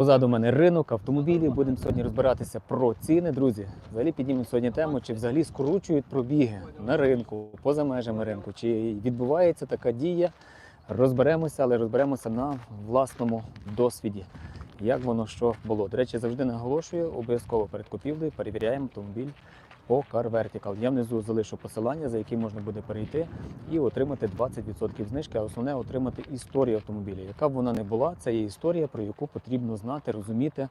Позаду мене ринок автомобілів. Будемо сьогодні розбиратися про ціни, друзі. Взагалі піднімемо сьогодні тему, чи взагалі скручують пробіги на ринку, поза межами ринку, чи відбувається така дія. Розберемося, але розберемося на власному досвіді. Як воно що було. До речі, завжди наголошую, обов'язково перед купівлею перевіряємо автомобіль по Car Vertical. Я внизу залишу посилання, за яким можна буде перейти і отримати 20% знижки, а основне отримати історію автомобіля. Яка б вона не була, це є історія, про яку потрібно знати, розуміти.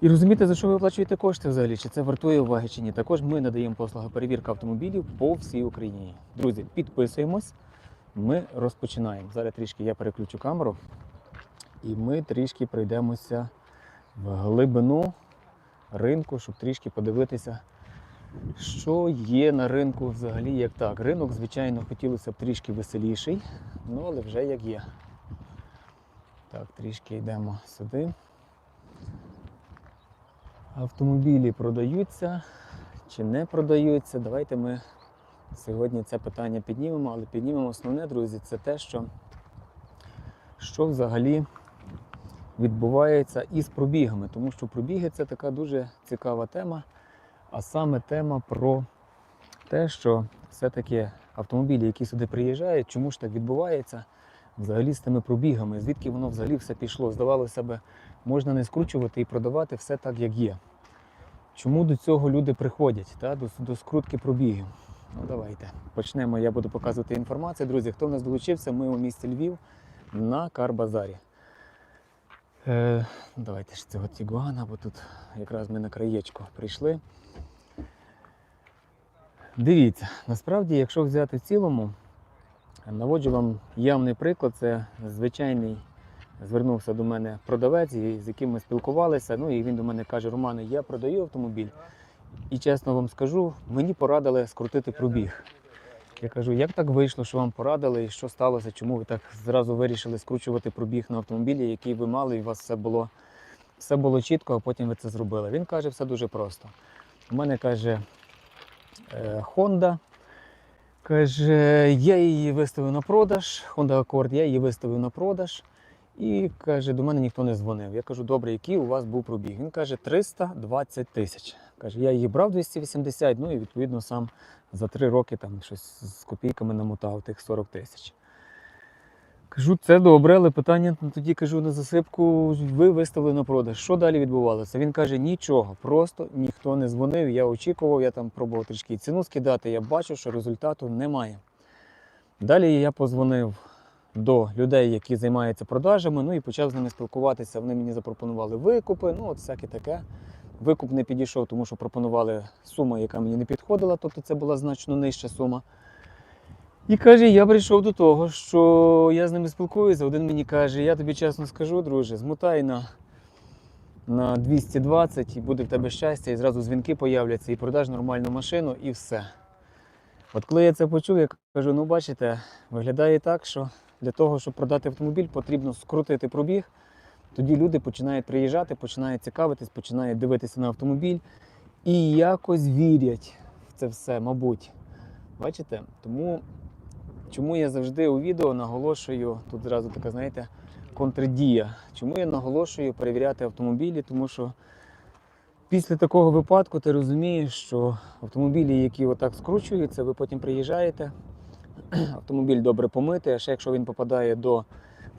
І розуміти, за що ви оплачуєте кошти взагалі, чи це вартує уваги чи ні. Також ми надаємо послуги перевірки автомобілів по всій Україні. Друзі, підписуємось. Ми розпочинаємо. Зараз трішки я переключу камеру, і ми трішки пройдемося в глибину ринку, щоб трішки подивитися, що є на ринку взагалі як так. Ринок, звичайно, хотілося б трішки веселіший, ну але вже як є. Так, трішки йдемо сюди. Автомобілі продаються чи не продаються. Давайте ми сьогодні це питання піднімемо, але піднімемо основне, друзі, це те, що, що взагалі відбувається із пробігами. Тому що пробіги це така дуже цікава тема, а саме тема про те, що все-таки автомобілі, які сюди приїжджають, чому ж так відбувається взагалі з тими пробігами, звідки воно взагалі все пішло. Здавалося б, можна не скручувати і продавати все так, як є. Чому до цього люди приходять, та, до, до скрутки пробігів? Ну давайте почнемо. Я буду показувати інформацію. Друзі, хто в нас долучився, ми у місті Львів на Карбазарі. Е, давайте ж цього Тігуана, бо тут якраз ми на краєчку прийшли. Дивіться, насправді, якщо взяти в цілому, наводжу вам явний приклад. Це звичайний звернувся до мене продавець, з яким ми спілкувалися. Ну і він до мене каже: Романе, я продаю автомобіль. І чесно вам скажу, мені порадили скрутити пробіг. Я кажу, як так вийшло, що вам порадили, і що сталося, чому ви так зразу вирішили скручувати пробіг на автомобілі, який ви мали, і у вас все було, все було чітко, а потім ви це зробили. Він каже, все дуже просто. У мене каже е, Honda. Каже, я її виставив на продаж, Honda Accord, я її виставив на продаж. І каже, до мене ніхто не дзвонив. Я кажу, добре, який у вас був пробіг? Він каже, 320 тисяч. Каже, я її брав 280, ну і відповідно сам за три роки там щось з копійками намотав тих 40 тисяч. Кажу, це добре, але питання тоді кажу на засипку, ви виставили на продаж. Що далі відбувалося? Він каже, нічого, просто ніхто не дзвонив. Я очікував, я там пробував трішки ціну скидати, я бачу, що результату немає. Далі я позвонив до людей, які займаються продажами, ну і почав з ними спілкуватися. Вони мені запропонували викупи, ну от всяке таке. Викуп не підійшов, тому що пропонували суму, яка мені не підходила, тобто це була значно нижча сума. І каже, я прийшов до того, що я з ними спілкуюся. Один мені каже, я тобі чесно скажу, друже, змотай на, на 220 і буде в тебе щастя, і зразу дзвінки появляться, і продаж нормальну машину, і все. От коли я це почув, я кажу, ну бачите, виглядає так, що для того, щоб продати автомобіль, потрібно скрутити пробіг. Тоді люди починають приїжджати, починають цікавитись, починають дивитися на автомобіль і якось вірять в це все, мабуть. Бачите? Тому чому я завжди у відео наголошую, тут зразу така, знаєте, контрдія. Чому я наголошую перевіряти автомобілі? Тому що після такого випадку ти розумієш, що автомобілі, які отак скручуються, ви потім приїжджаєте, автомобіль добре помитий, а ще якщо він попадає до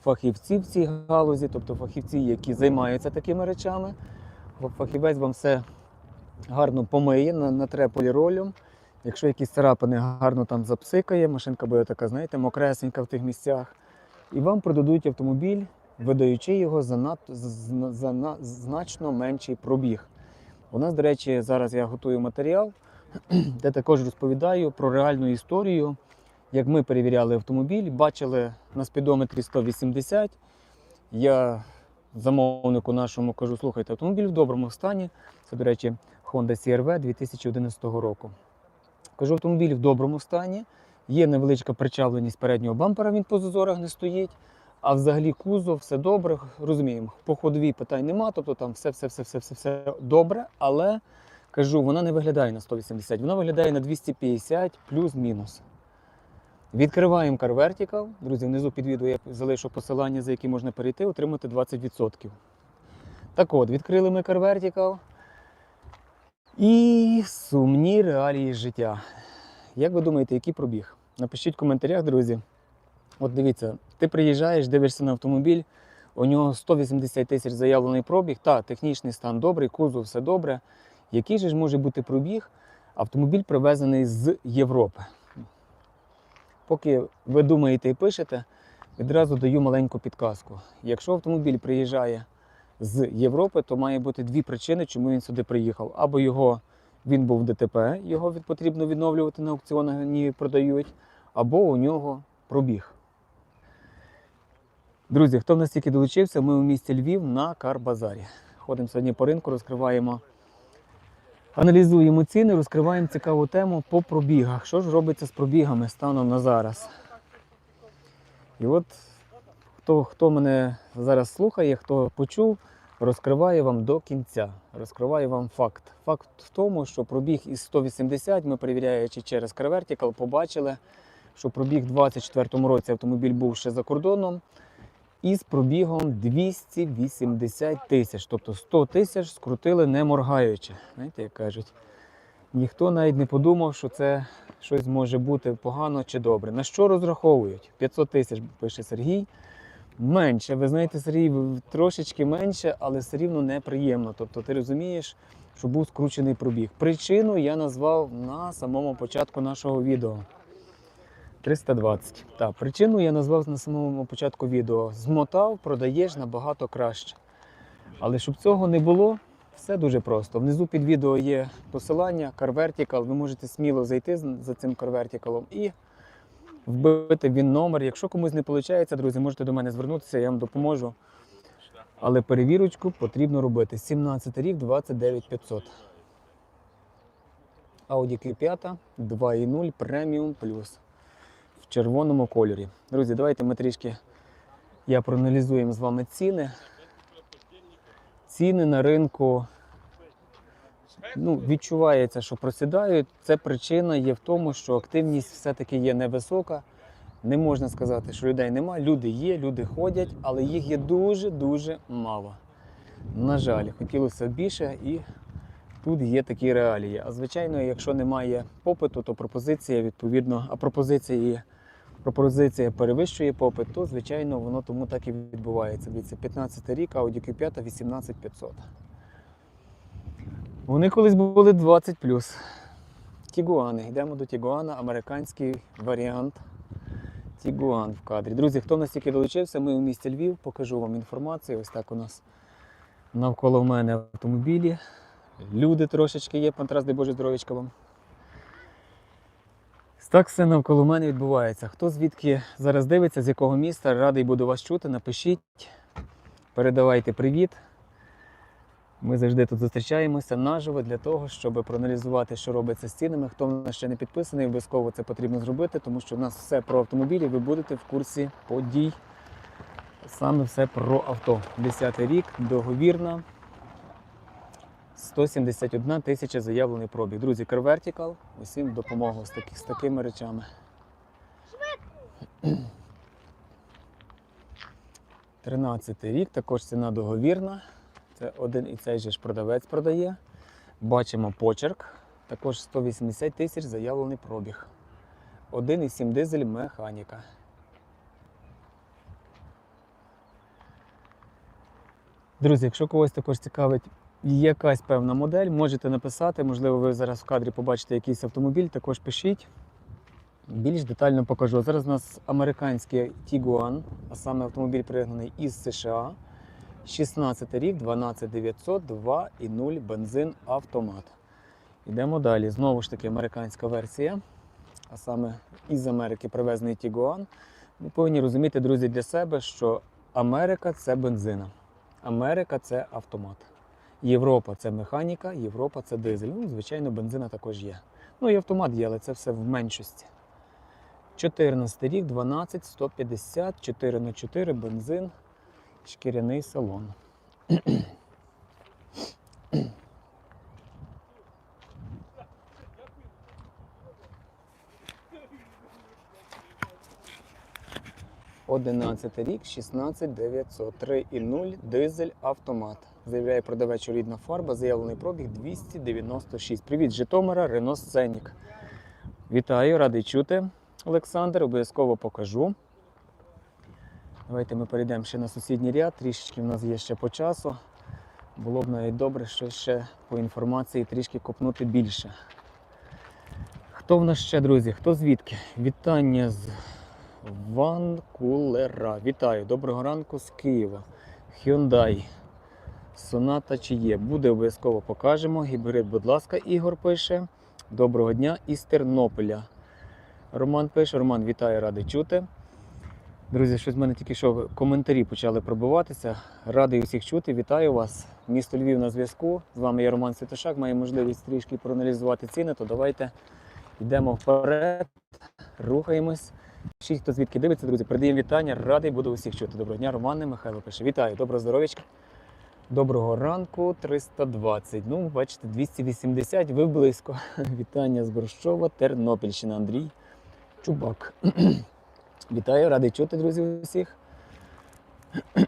фахівців в цій галузі, тобто фахівці, які займаються такими речами, фахівець вам все гарно помиє, на- натре поліролем. Якщо якісь царапини гарно там запсикає, машинка буде така, знаєте, мокресенька в тих місцях. І вам продадуть автомобіль, видаючи його за, над, за на- значно менший пробіг. У нас, до речі, зараз я готую матеріал, де також розповідаю про реальну історію, як ми перевіряли автомобіль, бачили на спідометрі 180. Я замовнику нашому кажу, слухайте, автомобіль в доброму стані. Це, до речі, Honda CR-V 2011 року. Кажу, автомобіль в доброму стані, є невеличка причавленість переднього бампера, він по зазорах не стоїть. А взагалі кузов, все добре, розуміємо, по ходовій питань нема, тобто там все, все, все, все, все, все добре, але кажу, вона не виглядає на 180, вона виглядає на 250 плюс-мінус. Відкриваємо Car Vertical. Друзі, внизу під відео я залишу посилання, за які можна перейти, отримати 20%. Так от, відкрили ми Car Vertical. І сумні реалії життя. Як ви думаєте, який пробіг? Напишіть в коментарях, друзі. От дивіться, ти приїжджаєш, дивишся на автомобіль, у нього 180 тисяч заявлений пробіг. Та, технічний стан добрий, кузов все добре. Який же ж може бути пробіг? Автомобіль привезений з Європи. Поки ви думаєте і пишете, відразу даю маленьку підказку. Якщо автомобіль приїжджає з Європи, то має бути дві причини, чому він сюди приїхав. Або його він був в ДТП, його потрібно відновлювати на аукціонах, ні продають, або у нього пробіг. Друзі, хто в нас тільки долучився, ми у місті Львів на Карбазарі. Ходимо сьогодні по ринку, розкриваємо, аналізуємо ціни, розкриваємо цікаву тему по пробігах. Що ж робиться з пробігами станом на зараз? І от хто, хто мене зараз слухає, хто почув, розкриваю вам до кінця. Розкриваю вам факт. Факт в тому, що пробіг із 180, ми перевіряючи через CarVertical, побачили, що пробіг у 2024 році автомобіль був ще за кордоном. Із пробігом 280 тисяч. Тобто 100 тисяч скрутили не моргаючи. Знаєте, як кажуть, ніхто навіть не подумав, що це щось може бути погано чи добре. На що розраховують? 500 тисяч пише Сергій. Менше, ви знаєте, Сергій, трошечки менше, але все рівно неприємно. Тобто ти розумієш, що був скручений пробіг. Причину я назвав на самому початку нашого відео. 320. Так, причину я назвав на самому початку відео. Змотав, продаєш набагато краще. Але щоб цього не було, все дуже просто. Внизу під відео є посилання CarVertical. Ви можете сміло зайти за цим CarVertical і вбити він номер. Якщо комусь не виходить, друзі, можете до мене звернутися, я вам допоможу. Але перевірочку потрібно робити. 17 рік, 29 500. Audi Q5 2.0 Premium Plus в червоному кольорі. Друзі, давайте ми трішки я проаналізуємо з вами ціни. Ціни на ринку ну, відчувається, що просідають. Це причина є в тому, що активність все-таки є невисока. Не можна сказати, що людей нема. Люди є, люди ходять, але їх є дуже-дуже мало. На жаль, хотілося більше і тут є такі реалії. А звичайно, якщо немає попиту, то пропозиція відповідно, а пропозиції пропозиція перевищує попит, то звичайно воно тому так і відбувається. Дивіться, 15 рік, Audi Q5 18500. Вони колись були 20 Тігуани. Йдемо до Тігуана, американський варіант. Тігуан в кадрі. Друзі, хто нас тільки долучився, ми у місті Львів, покажу вам інформацію. Ось так у нас навколо мене автомобілі. Люди трошечки є, пан Тарас, дай Боже здоров'ячка вам. Так все навколо мене відбувається. Хто звідки зараз дивиться, з якого міста, радий буду вас чути. Напишіть, передавайте привіт. Ми завжди тут зустрічаємося наживо для того, щоб проаналізувати, що робиться з цінами. Хто в нас ще не підписаний, обов'язково це потрібно зробити, тому що в нас все про автомобілі, ви будете в курсі подій. Саме все про авто. 10 рік, договірна. 171 тисяча заявлений пробіг. Друзі, CarVertical, усім допомогу з, таки, з такими речами. 13 рік, також ціна договірна. Це один і цей же ж продавець продає. Бачимо почерк. Також 180 тисяч заявлений пробіг. 1,7 дизель механіка. Друзі, якщо когось також цікавить якась певна модель, можете написати. Можливо, ви зараз в кадрі побачите якийсь автомобіль, також пишіть. Більш детально покажу. Зараз у нас американський Tiguan, а саме автомобіль пригнаний із США. 16 рік, 12900, 2,0 бензин автомат. Йдемо далі. Знову ж таки, американська версія, а саме із Америки привезений Tiguan. Ви повинні розуміти, друзі, для себе, що Америка це бензина, Америка це автомат. Європа це механіка, Європа це дизель. Ну, звичайно, бензина також є. Ну і автомат є, але це все в меншості. 14 рік, 12, 150, 4 на 4 бензин, шкіряний салон. Одинадцятий рік, 16 900, 3,0 дизель автомат. Заявляє продавець рідна фарба, заявлений пробіг 296. Привіт, Житомира, Рено Сценік. Вітаю, радий чути, Олександр. Обов'язково покажу. Давайте ми перейдемо ще на сусідній ряд. Трішечки в нас є ще по часу. Було б навіть добре, що ще по інформації трішки копнути більше. Хто в нас ще, друзі? Хто звідки? Вітання з Ванкулера. Вітаю, доброго ранку з Києва. Hyundai. Соната чи є? Буде обов'язково покажемо. Гібрид, будь ласка, Ігор пише. Доброго дня із Тернополя. Роман пише. Роман, вітаю, радий чути. Друзі, щось в мене тільки що коментарі почали пробиватися. Радий усіх чути. Вітаю вас. Місто Львів на зв'язку. З вами я Роман Святошак. Маю можливість трішки проаналізувати ціни, то давайте йдемо вперед, рухаємось. Всі, хто звідки дивиться, друзі, передаємо вітання. Радий буду усіх чути. Доброго дня, Романе Михайло пише. Вітаю, доброго здоров'ячка. Доброго ранку, 320. Ну, бачите, 280, ви близько. Вітання з Борщова, Тернопільщина, Андрій Чубак. Вітаю, радий чути, друзі, усіх.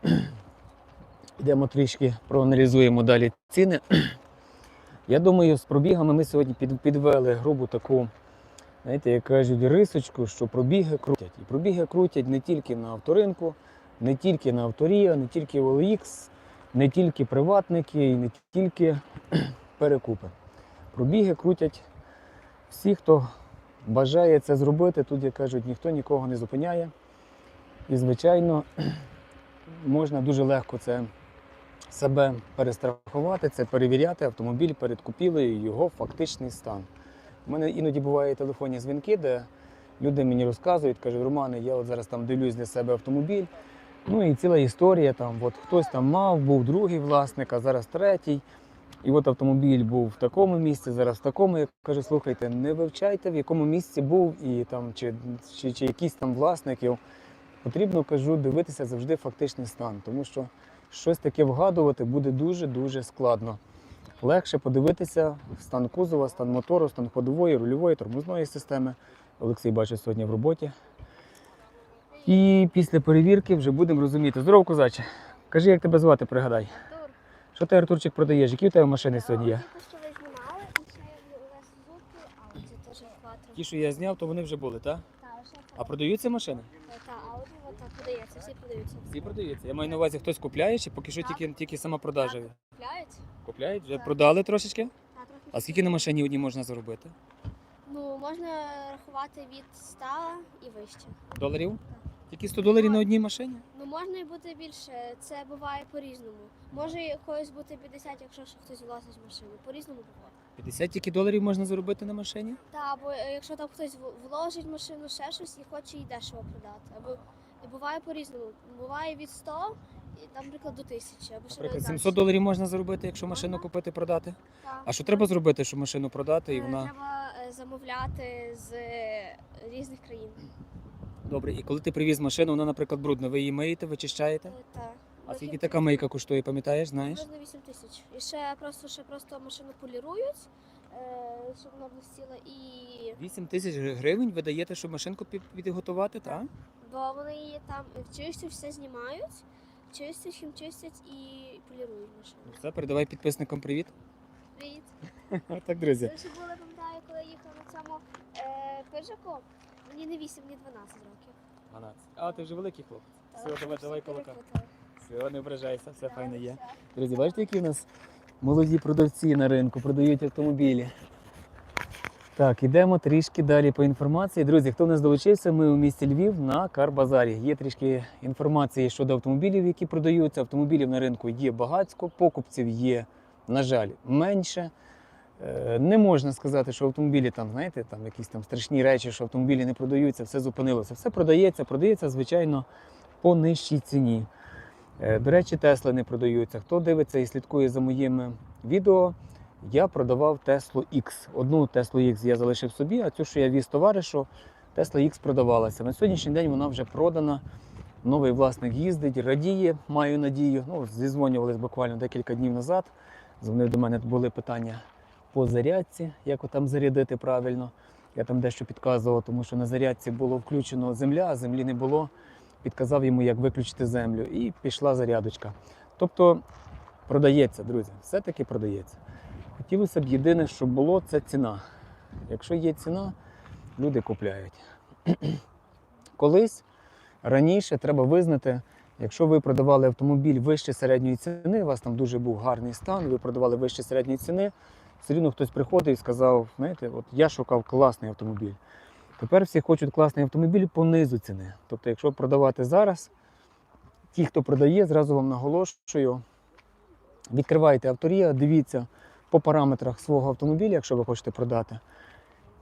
Йдемо трішки проаналізуємо далі ціни. Я думаю, з пробігами ми сьогодні підвели грубу таку, знаєте, як кажуть, рисочку, що пробіги крутять. І пробіги крутять не тільки на авторинку, не тільки на авторія, не тільки в OLX, не тільки приватники і не тільки перекупи. Пробіги крутять всі, хто бажає це зробити. Тут, як кажуть, ніхто нікого не зупиняє. І, звичайно, можна дуже легко це себе перестрахувати, це перевіряти автомобіль перед його фактичний стан. У мене іноді бувають телефонні дзвінки, де люди мені розказують, кажуть, Романе, я от зараз там дивлюсь для себе автомобіль. Ну і ціла історія, там, от хтось там мав, був другий власник, а зараз третій. І от автомобіль був в такому місці, зараз в такому. Я кажу, слухайте, не вивчайте, в якому місці був і там, чи, чи, чи якісь там власників. Потрібно, кажу, дивитися завжди фактичний стан, тому що щось таке вгадувати буде дуже-дуже складно. Легше подивитися стан кузова, стан мотору, стан ходової, рульової, тормозної системи. Олексій бачить сьогодні в роботі. І після перевірки вже будемо розуміти. Здорово, козаче. Кажи, як тебе звати, пригадай. Артур, Що ти, Артурчик, продаєш? Які у тебе машини сьогодні є? Що ви знімали, і ще у вас звуки, а це теж кватро. Ті, що я зняв, то вони вже були, так? Та, А продаються машини? та так подається, всі продаються. Всі продаються. Я маю на увазі, хтось купляє, чи поки що тільки, тільки сама продажа. Купляють? Купляють? Вже Так. продали трошечки? Та, трохи. А скільки на машині одній можна заробити? Ну, можна рахувати від 100 і вище. Доларів? Тільки 100 доларів на одній машині? Ну, можна і бути більше, це буває по-різному. Може якось бути 50, якщо ще хтось в машину. По-різному буває. 50 тільки доларів можна заробити на машині? Та, або е, якщо там хтось вложить в машину ще щось і хоче її дешево продати. Або і буває по-різному. Буває від 100, і там, наприклад, до 1000. Або ще Наприклад, навіть 700 далі. доларів можна заробити, якщо машину Можна. купити, продати. Та. А що треба зробити, щоб машину продати і Е, вона. Треба е, замовляти з е, різних країн. Добре, і коли ти привіз машину, вона, наприклад, брудна, ви її миєте, вичищаєте? Е, Та. А скільки така мийка коштує, пам'ятаєш, знаєш? Приблизно 8 тисяч. І ще просто, ще просто машину полірують, е, щоб вона блистіла. І 8 тисяч гривень ви даєте, щоб машинку пі- підготувати, так? бо вони її там чистять, все знімають, чистять, хімчистять і полірують машину. Все, передавай підписникам привіт. Привіт. Так, друзі. Ви ще були, пам'ятаю, коли їхав на цьому е, пижаку. Мені не 8, мені 12 років. 12. А, ти вже великий хлопець. Все, давай, давай кулака. Все, не ображайся, все файно є. Друзі, бачите, які у нас молоді продавці на ринку, продають автомобілі. Так, ідемо трішки далі по інформації. Друзі, хто в нас долучився, ми у місті Львів на Карбазарі. Є трішки інформації щодо автомобілів, які продаються. Автомобілів на ринку є багатько, покупців є, на жаль, менше. Е, Не можна сказати, що автомобілі там, знаєте, там якісь там страшні речі, що автомобілі не продаються, все зупинилося. Все продається, продається, звичайно, по нижчій ціні. Е, До речі, Тесли не продаються. Хто дивиться і слідкує за моїми відео, я продавав Теслу X. Одну Теслу X я залишив собі, а цю, що я віз товаришу, Tesla X продавалася. На сьогоднішній день вона вже продана. Новий власник їздить, радіє, маю надію. Ну, зізвонювались буквально декілька днів назад. Дзвонив до мене, були питання по зарядці, як там зарядити правильно. Я там дещо підказував, тому що на зарядці було включено земля, а землі не було. Підказав йому, як виключити землю, і пішла зарядочка. Тобто продається, друзі. Все-таки продається. Хотілося б єдине, щоб було, це ціна. Якщо є ціна, люди купляють. Колись раніше треба визнати, якщо ви продавали автомобіль вище середньої ціни, у вас там дуже був гарний стан, ви продавали вище середньої ціни, все рівно хтось приходив і сказав, знаєте, от я шукав класний автомобіль. Тепер всі хочуть класний автомобіль по низу ціни. Тобто, якщо продавати зараз, ті, хто продає, зразу вам наголошую, відкривайте авторія, дивіться по параметрах свого автомобіля, якщо ви хочете продати.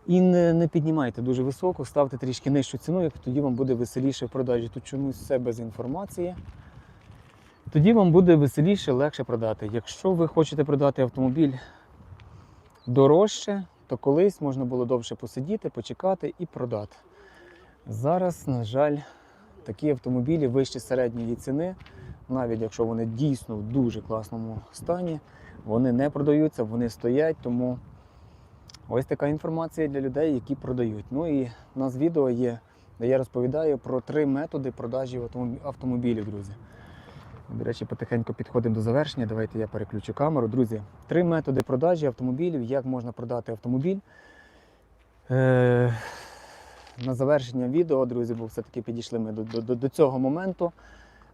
І не, не піднімайте дуже високо, ставте трішки нижчу ціну, як тоді вам буде веселіше в продажі. Тут чомусь все без інформації. Тоді вам буде веселіше, легше продати. Якщо ви хочете продати автомобіль дорожче, то колись можна було довше посидіти, почекати і продати. Зараз, на жаль, такі автомобілі вище середньої ціни, навіть якщо вони дійсно в дуже класному стані, вони не продаються, вони стоять, тому ось така інформація для людей, які продають. Ну і у нас відео є, де я розповідаю про три методи продажі автомобілів, друзі. До речі, потихеньку підходимо до завершення. Давайте я переключу камеру. Друзі, три методи продажі автомобілів, як можна продати автомобіль. Е, на завершення відео, друзі, бо все-таки підійшли ми до, до, до цього моменту.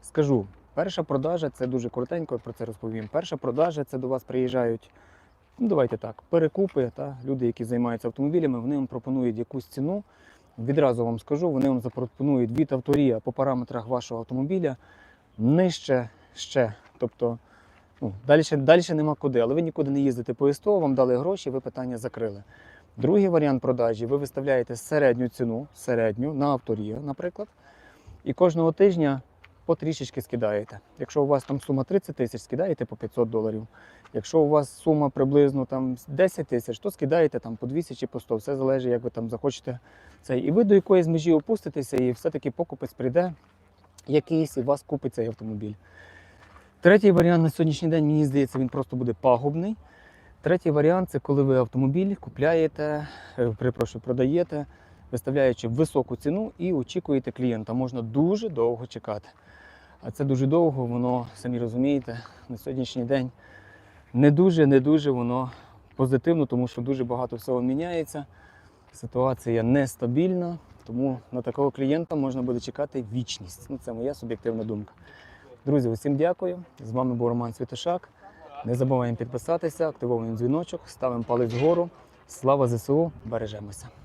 Скажу, перша продажа це дуже коротенько, про це розповім. Перша продажа це до вас приїжджають, ну давайте так, перекупи, та, люди, які займаються автомобілями, вони вам пропонують якусь ціну. Відразу вам скажу, вони вам запропонують від авторія по параметрах вашого автомобіля нижче ще. Тобто ну, далі, далі нема куди, але ви нікуди не їздите по СТО, вам дали гроші, ви питання закрили. Другий варіант продажі ви виставляєте середню ціну, середню на авторія, наприклад, і кожного тижня потрішечки скидаєте. Якщо у вас там сума 30 тисяч, скидаєте по 500 доларів. Якщо у вас сума приблизно там 10 тисяч, то скидаєте там по 200 чи по 100. Все залежить, як ви там захочете це. І ви до якоїсь межі опуститеся, і все-таки покупець прийде якийсь і вас купить цей автомобіль. Третій варіант на сьогоднішній день, мені здається, він просто буде пагубний. Третій варіант це коли ви автомобіль купляєте, е, перепрошую, продаєте, виставляючи високу ціну і очікуєте клієнта. Можна дуже довго чекати. А це дуже довго, воно, самі розумієте, на сьогоднішній день не дуже, не дуже воно позитивно, тому що дуже багато всього міняється. Ситуація нестабільна, тому на такого клієнта можна буде чекати вічність. Ну, це моя суб'єктивна думка. Друзі, усім дякую. З вами був Роман Світошак. Не забуваємо підписатися, активовуємо дзвіночок, ставимо палець вгору. Слава ЗСУ! Бережемося!